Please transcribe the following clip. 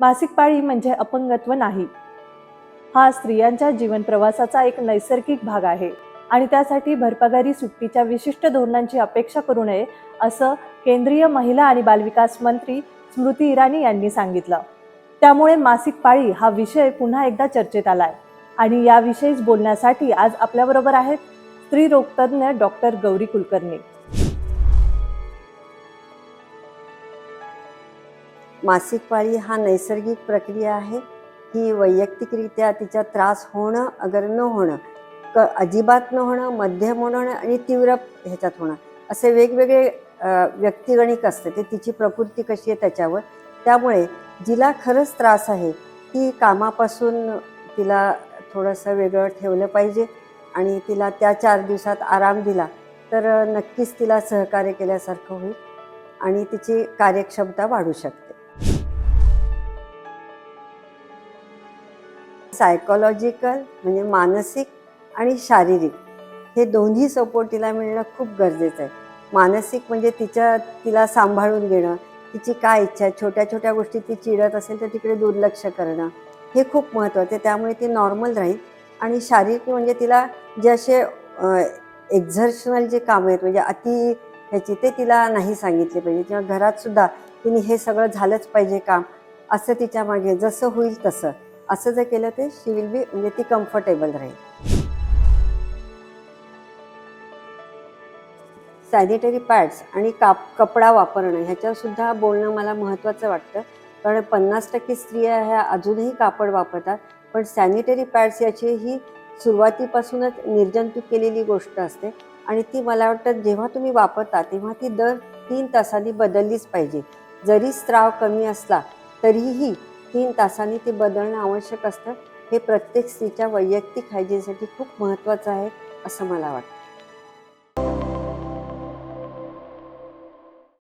मासिक पाळी म्हणजे अपंगत्व नाही. हा स्त्रियांच्या जीवन प्रवासाचा एक नैसर्गिक भाग आहे आणि त्यासाठी भरपगारी सुट्टीच्या विशिष्ट धोरणांची अपेक्षा करू नये असं केंद्रीय महिला आणि बालविकास मंत्री स्मृती इराणी यांनी सांगितलं. त्यामुळे मासिक पाळी हा विषय पुन्हा एकदा चर्चेत आलाय आणि याविषयीच बोलण्यासाठी आज आपल्याबरोबर आहेत स्त्रीरोगतज्ञ डॉक्टर गौरी कुलकर्णी. मासिक पाळी हा नैसर्गिक प्रक्रिया आहे. ही वैयक्तिकरित्या तिचा त्रास होणं अगर न होणं क अजिबात न होणं मध्यम होणं आणि तीव्र ह्याच्यात होणं असे वेगवेगळे व्यक्तिगणिक असते. ते तिची प्रकृती कशी आहे त्याच्यावर. त्यामुळे जिला खरंच त्रास आहे. ती कामापासून तिला थोडंसं वेगळं ठेवलं पाहिजे आणि तिला त्या चार दिवसात आराम दिला तर नक्कीच तिला सहकार्य केल्यासारखं होईल आणि तिची कार्यक्षमता वाढू शकते. सायकोलॉजिकल म्हणजे मानसिक आणि शारीरिक हे दोन्ही सपोर्ट तिला मिळणं खूप गरजेचं आहे. मानसिक म्हणजे तिच्या तिला सांभाळून घेणं तिची काय इच्छा आहे छोट्या छोट्या गोष्टी ती चिडत असेल तर तिकडे दुर्लक्ष करणं हे खूप महत्त्वाचं आहे. त्यामुळे ती नॉर्मल राहील आणि शारीरिक म्हणजे तिला जे असे एक्झर्शनल जे कामं आहेत म्हणजे अति ह्याची ते तिला नाही सांगितले पाहिजे. किंवा घरातसुद्धा तिने हे सगळं झालंच पाहिजे काम असं तिच्यामागे जसं होईल तसं. असं जर केलं ते शी विल बी म्हणजे ती कम्फर्टेबल राहील. सॅनिटरी पॅड्स आणि काप कपडा वापरणं ह्याच्यावरसुद्धा बोलणं मला महत्त्वाचं वाटतं. कारण पन्नास टक्के स्त्रिया ह्या अजूनही कापड वापरतात. पण सॅनिटरी पॅड्स याची ही सुरुवातीपासूनच निर्जंतुक केलेली गोष्ट असते. आणि ती मला वाटतं जेव्हा तुम्ही वापरता तेव्हा ती दर तीन तासांनी बदललीच पाहिजे. जरी स्त्राव कमी असला तरीही तीन तासांनी ते बदलणं आवश्यक असतं. हे प्रत्येक स्त्रीच्या वैयक्तिक हायजीनसाठी खूप महत्त्वाचं आहे असं मला वाटतं.